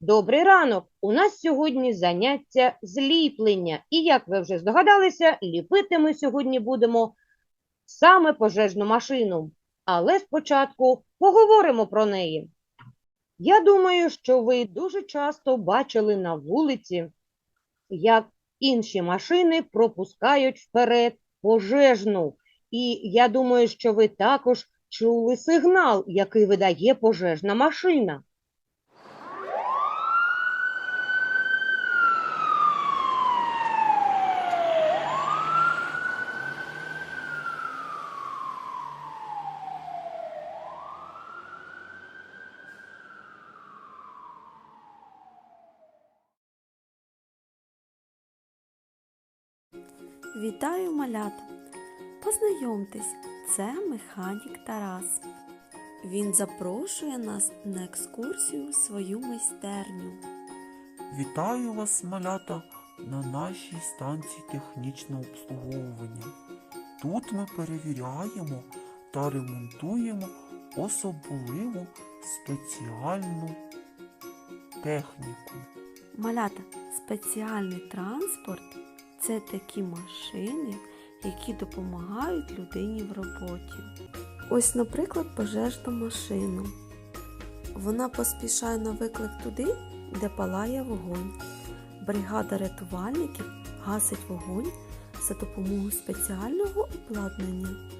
Добрий ранок! У нас сьогодні заняття зліплення. І як ви вже здогадалися, ліпити ми сьогодні будемо саме пожежну машину. Але спочатку поговоримо про неї. Я думаю, що ви дуже часто бачили на вулиці, як інші машини пропускають вперед пожежну. І я думаю, що ви також чули сигнал, який видає пожежна машина. Вітаю малята! Познайомтесь, це механік Тарас. Він запрошує нас на екскурсію в свою майстерню. Вітаю вас, малята, на нашій станції технічного обслуговування. Тут ми перевіряємо та ремонтуємо особливу спеціальну техніку. Малята, спеціальний транспорт це такі машини, які допомагають людині в роботі. Ось, наприклад, пожежна машина. Вона поспішає на виклик туди, де палає вогонь. Бригада рятувальників гасить вогонь за допомогою спеціального обладнання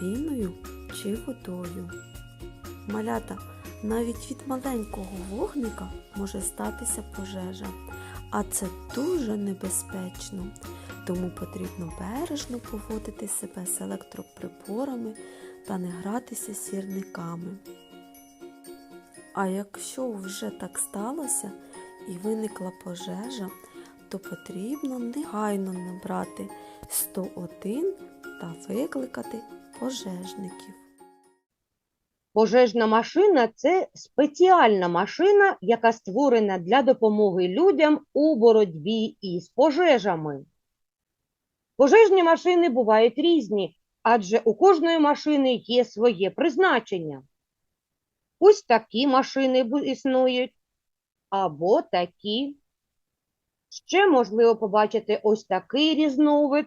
піною чи водою. Малята, навіть від маленького вогника може статися пожежа, а це дуже небезпечно. Тому потрібно бережно поводити себе з електроприборами та не гратися з сірниками. А якщо вже так сталося і виникла пожежа, то потрібно негайно набрати 101 та викликати пожежників. Пожежна машина це спеціальна машина, яка створена для допомоги людям у боротьбі із пожежами. Пожежні машини бувають різні, адже у кожної машини є своє призначення. Ось такі машини існують, або такі. Ще можливо побачити ось такий різновид.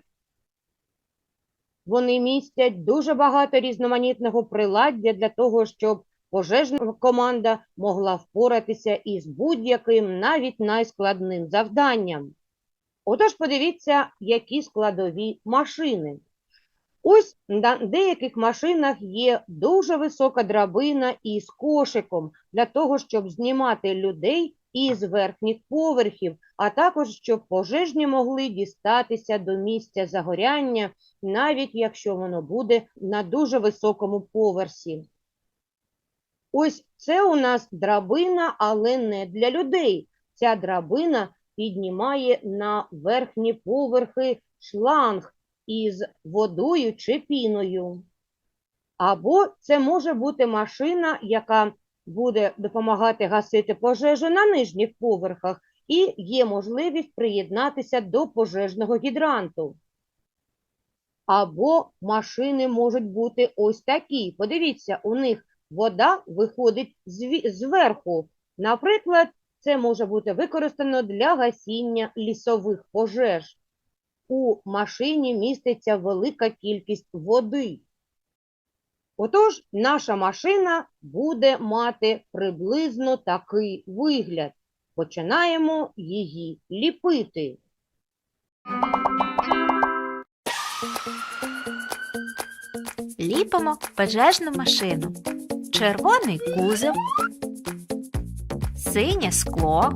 Вони містять дуже багато різноманітного приладдя для того, щоб пожежна команда могла впоратися із будь-яким, навіть найскладним завданням. Отож, подивіться, які складові машини. Ось на деяких машинах є дуже висока драбина із кошиком для того, щоб знімати людей із верхніх поверхів, а також щоб пожежні могли дістатися до місця загоряння, навіть якщо воно буде на дуже високому поверсі. Ось це у нас драбина, але не для людей. Ця драбина піднімає на верхні поверхи шланг із водою чи піною. Або це може бути машина, яка буде допомагати гасити пожежу на нижніх поверхах, і є можливість приєднатися до пожежного гідранту. Або машини можуть бути ось такі. Подивіться, у них вода виходить зверху. Наприклад, це може бути використано для гасіння лісових пожеж. У машині міститься велика кількість води. Отож, наша машина буде мати приблизно такий вигляд. Починаємо її ліпити. Ліпимо пожежну машину. Червоний кузов, синє скло,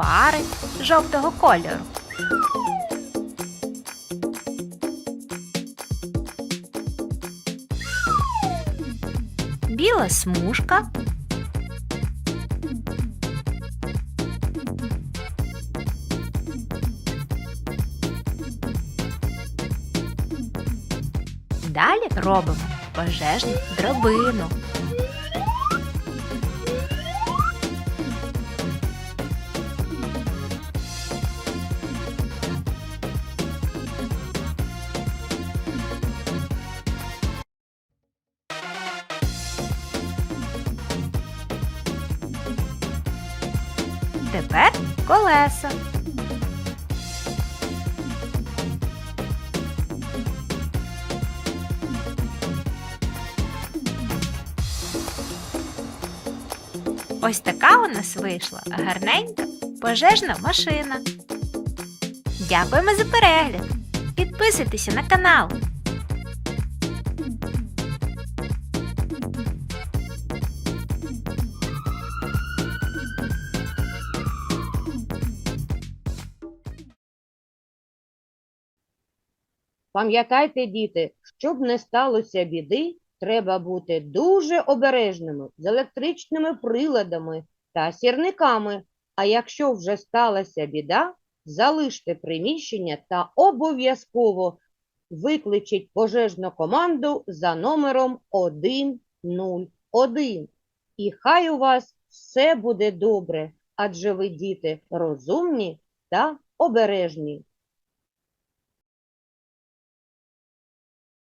фари жовтого кольору. Біла смужка. Далі робимо пожежну драбину. Тепер колеса. Ось така у нас вийшла гарненька пожежна машина. Дякуємо за перегляд. Підписуйтеся на канал. Пам'ятайте, діти, щоб не сталося біди, треба бути дуже обережними з електричними приладами та сірниками. А якщо вже сталася біда, залиште приміщення та обов'язково викличіть пожежну команду за номером 101. І хай у вас все буде добре, адже ви діти розумні та обережні.